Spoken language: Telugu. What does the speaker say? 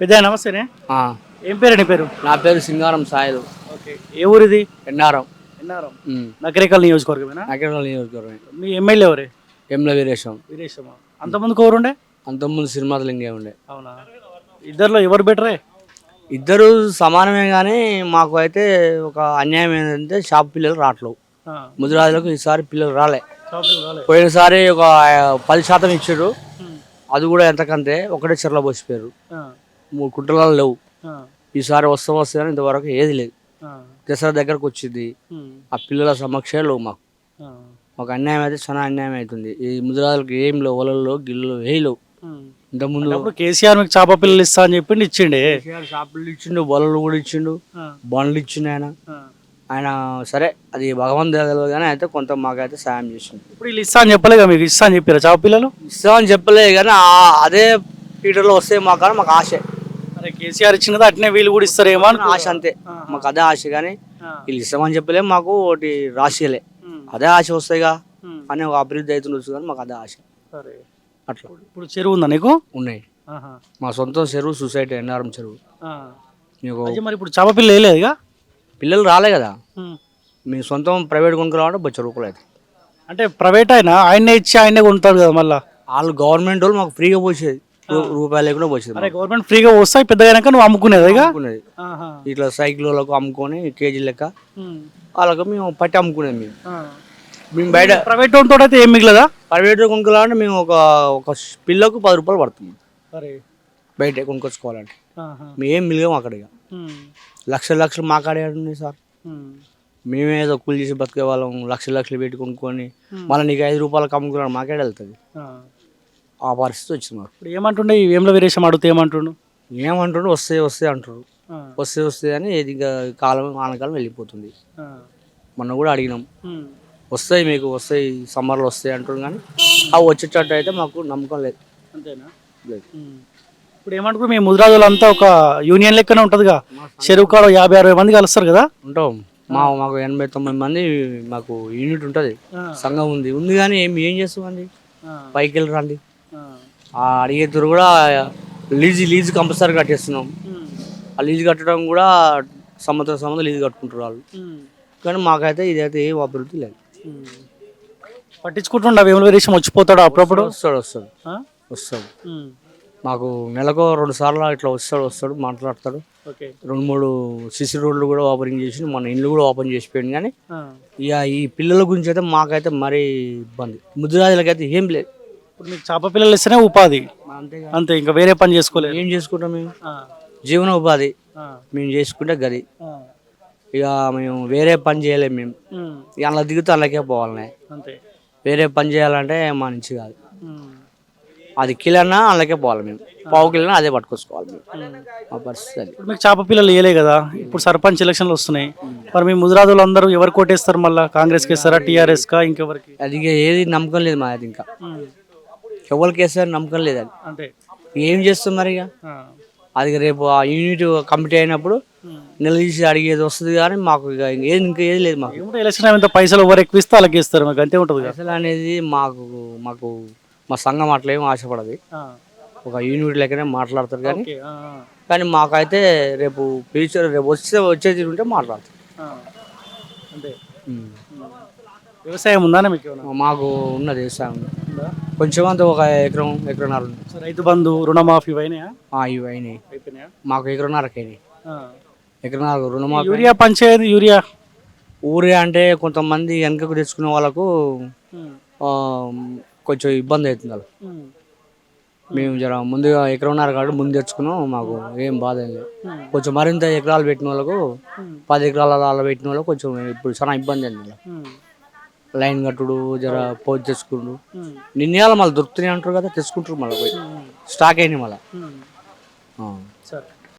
పెద్ద నమస్తేనే. ఏం పేరు నీ పేరు? నా పేరు సింగారం సాయిలు. ఓకే. ఏ ఊరిది? ఎన్నారం. ఎన్నారం. నకరేకల్ నియోజకవర్గమేనా? నగరంలో నియోజకవర్గం మీ ఎమ్మెల్యే ఎవరే? ఎమ్ల వీరేశం. వీరేశమ్మ అంతమందికి ఎవరుండే? అంతకుముందు సినిమాలు లింగే ఉండే. అవునా? ఇద్దరిలో ఎవరు బెటరే? ఇద్దరు సమానమే కానీ మాకు అయితే ఒక అన్యాయం ఏంటంటే షాప్ పిల్లలు రావట్లేవు ముదిరాజులకు ఈసారి పిల్లలు రాలే. పోయినసారి ఒక పది శాతం ఇచ్చారు. అది కూడా ఎంతకంతే ఒకటే చెరలో పోసిపోయారు. మూడు కుంటలలో లేవు. ఈసారి వస్తా వస్తే కానీ ఇంతవరకు ఏది లేదు. దసరా దగ్గరకు వచ్చింది. ఆ పిల్లల సమక్షే లేవు మాకు. మాకు అన్యాయం అయితే చాలా అన్యాయం అవుతుంది. ఈ ముదిరాజులకు ఏం లేవు వలలు గిల్లు ఏ లేవు. ఇంతకుముందు కేసీఆర్ మీకు చేప పిల్లలు ఇస్తా అని చెప్పిండి ఇచ్చిండే. షాపులు ఇచ్చిండు వలలు కూడా ఇచ్చిండు బండ్లు ఇచ్చిండు ఆయన. ఆయన సరే అది భగవంతు తెలియదు కానీ అయితే కొంత మాకైతే సాయం చేసిండు. ఇప్పుడు వీళ్ళు ఇస్తా అని చెప్పలేగా మీకు? ఇస్తా అని చెప్పారా చేప పిల్లలు? ఇస్తామని చెప్పలే కానీ ఆ- అదే పీటర్లో వస్తే మాకు కానీ మాకు ఆశ. కేసీఆర్ ఇచ్చిన కదా అట్నే వీళ్ళు కూడా ఇస్తారేమో అని ఆశ అంతే. మాకు అదే ఆశ కానీ వీళ్ళు ఇస్తామని చెప్పలే మాకు ఒకటి రాసియలే. అదే ఆశ వస్తాయిగా అని ఒక అభివృద్ధి అవుతుండొచ్చు కానీ మాకు అదే ఆశ. అట్లా. ఇప్పుడు చెరువు ఉందా నీకు? ఉన్నాయి. మా సొంతం చెరువు సొసైటీ ఎన్ఆర్ఎం చెరువు. అయితే మరి ఇప్పుడు చేప పిల్ల వేయలేదుగా పిల్లలు రాలే కదా. మీ సొంతం ప్రైవేట్ కొనుక్కోవాలంటే బొచ్చ రూపాయలు అవుతాయి అంటే ప్రైవేట్ అయినా ఆయనే ఇచ్చి ఆయనే కొంటాడు కదా మళ్ళా? వాళ్ళు గవర్నమెంట్ వాళ్ళు మాకు ఫ్రీగా పోసేది. రూపాయలు లేకుండా పోసేది అరే గవర్నమెంట్ ఫ్రీగా వస్తాయి పెద్దగా నువ్వు అమ్ముకునేది ఇక? అమ్ముకునేది. ఇట్లా సైకిల్ వాళ్ళకు అమ్ముకొని కేజీ లెక్క వాళ్ళకు మేము పట్టి అమ్ముకునేది మేము. మేము బయట ప్రైవేట్ తోట అయితే ఏం మిగలదా? ప్రైవేట్ కొనుక్కోవాలంటే మేము ఒక ఒక పిల్లకు పది రూపాయలు పడుతుంది. అరే. బయట కొనుక్కొచ్చుకోవాలంటే. మేము మిలిగాం అక్కడ ఇక. లక్షలు లక్షలు మా కాడే ఉన్నాయి సార్. మేమే ఏదో కూలి చేసి బతికే వాళ్ళం లక్షలు లక్షలు పెట్టి కొనుక్కొని మళ్ళీ నీకు ఐదు రూపాయలకు అమ్ముకున్నాడు మాకేడ వెళ్తుంది. ఆ పరిస్థితి వచ్చింది మాకు. ఇప్పుడు ఏమంటుండే? ఈ వేముల వీరేశం అడిగితే ఏమంటుండు? ఏమంటుండ్రు వస్తే వస్తే అంటారు వస్తే వస్తే అని ఇది ఇంకా కాలం ఆనకాలం వెళ్ళిపోతుంది. మొన్న కూడా అడిగినాం. వస్తాయి మీకు వస్తాయి సమ్మర్లో వస్తాయి అంటారు కానీ అవి వచ్చేటట్టు అయితే మాకు నమ్మకం లేదు. అంతేనా? లేదు. ఇప్పుడు ఏమంటారు మీ ముద్రాజులు అంతా ఒక యూనియన్ లెక్కనే ఉంటుందిగా. చెరువు కాడ యాభై అరవై మంది కలుస్తారు కదా? ఉంటాం. మా మాకు ఎనభై తొమ్మిది మంది మాకు యూనిట్ ఉంటుంది. సంఘం ఉంది. ఉంది కానీ ఏం ఏం చేస్తామండి పైకి వెళ్ళి రండి. ఆ అడిగేద్దరు కూడా లీజ్ లీజ్ కంపల్సరీ కట్టేస్తున్నాం. ఆ లీజ్ కట్టడం కూడా సంవత్సరం సంవత్సరం లీజ్ కట్టుకుంటారు వాళ్ళు. కానీ మాకైతే ఇదైతే ఏం అభివృద్ధి లేదు. పట్టించుకుంటుండ వేముల వీరేశం వచ్చిపోతాడు అప్పుడప్పుడు? వస్తాడు వస్తాడు? వస్తాడు. మాకు నెలకు రెండు సార్లు ఇట్లా వస్తాడు వస్తాడు మాట్లాడతాడు. రెండు మూడు సిసి రోడ్లు కూడా ఓపెనింగ్ చేసి మన ఇల్లు కూడా ఓపెన్ చేసిపోయింది కానీ ఇక ఈ పిల్లల గురించి అయితే మాకైతే మరీ ఇబ్బంది. ముద్దురాజులకైతే ఏం లేదు. ఇప్పుడు మీకు చేప పిల్లలు ఇస్తేనే ఉపాధి. అంతే ఇంకా వేరే పని చేసుకోలేదు ఏం చేసుకుంటాం మేము? జీవన ఉపాధి. మేము చేసుకుంటే గది. ఇక మేము వేరే పని చేయలేము మేము. ఇక అలా దిగుతూ అలాగే పోవాలనే. అంతే. వేరే పని చేయాలంటే మా నుంచి కాదు. అది కిలన్నా అలాగే పోవాలి మేము. పావు కిలన్నా అదే పట్టుకొచ్చుకోవాలి మేము. మా పరిస్థితి అది. ఇప్పుడు మీకు చేప పిల్లలు వేయలే కదా? ఇప్పుడు సర్పంచ్ ఎలక్షన్లు వస్తున్నాయి. మరి మీ ముదిరాజులు అందరూ ఎవరు కొట్టేస్తారు మళ్ళీ? కాంగ్రెస్కి వేస్తారా టీఆర్ఎస్ కా ఇంకెవరికి? అది ఇక ఏది నమ్మకం లేదు మా అది ఇంకా ఎవరికి వేస్తారు నమ్మకం లేదు అది. అంతే. ఏం చేస్తాం మరి ఇక? అది రేపు ఆ యూనిట్ కమిటీ అయినప్పుడు నిలదీసి అడిగేది వస్తుంది కానీ మాకు ఇక ఏది ఇంకా ఏది లేదు మాకు. ఏమిటో ఎలక్షన్ పైసలు ఎవరు ఎక్కువ ఇస్తే అలాగే ఇస్తారు మీకు అంతే ఉంటుంది కదా? అసలు అనేది మాకు మాకు మా సంఘం అట్లా ఏం ఆశపడదు. ఒక యూనిట్ లెక్కనే మాట్లాడతారు కానీ కానీ మాకైతే రేపు ఫ్యూచర్ రేపు వచ్చే వచ్చేది ఉంటే మాట్లాడతారు. అంతే. వ్యవసాయం ఉందానే మీకు మాకు ఉన్నది వ్యవసాయం. ఉందా? కొంచెం అంత ఒక ఎకరం ఎకరన్నర ఉంది. సో రైతు బంధు రుణమాఫీ అయినాయా ఆ, ఇవి అయినాయి అయిపోయినాయా? మాకు ఎకరన్నరకి అయినాయి. ఆ. ఎకరన్నర రుణమాఫీ. Urea panchayati urea? ఊరే అంటే కొంతమంది వెనకకు తెచ్చుకునే వాళ్ళకు ఆ, కొంచెం ఇబ్బంది అవుతుంది వాళ్ళకి. మేము జర ముందుగా ఎకరన్నర కాదు ముందు తెచ్చుకున్నాం మాకు ఏం బాధ ఏం లేదు. కొంచెం మరింత ఎకరాలు పెట్టిన వాళ్ళకు పది ఎకరాల అలా పెట్టిన వాళ్ళకు కొంచెం ఇప్పుడు చాలా ఇబ్బంది వాళ్ళకి. లైన్ కట్టుడు జర పోజు తెచ్చుకుండు నిన్నయాల మళ్ళీ దొరుకుతున్నాయి అంటారు కదా తెచ్చుకుంటారు మళ్ళీ పోయి. స్టాక్ అయినాయి మళ్ళీ.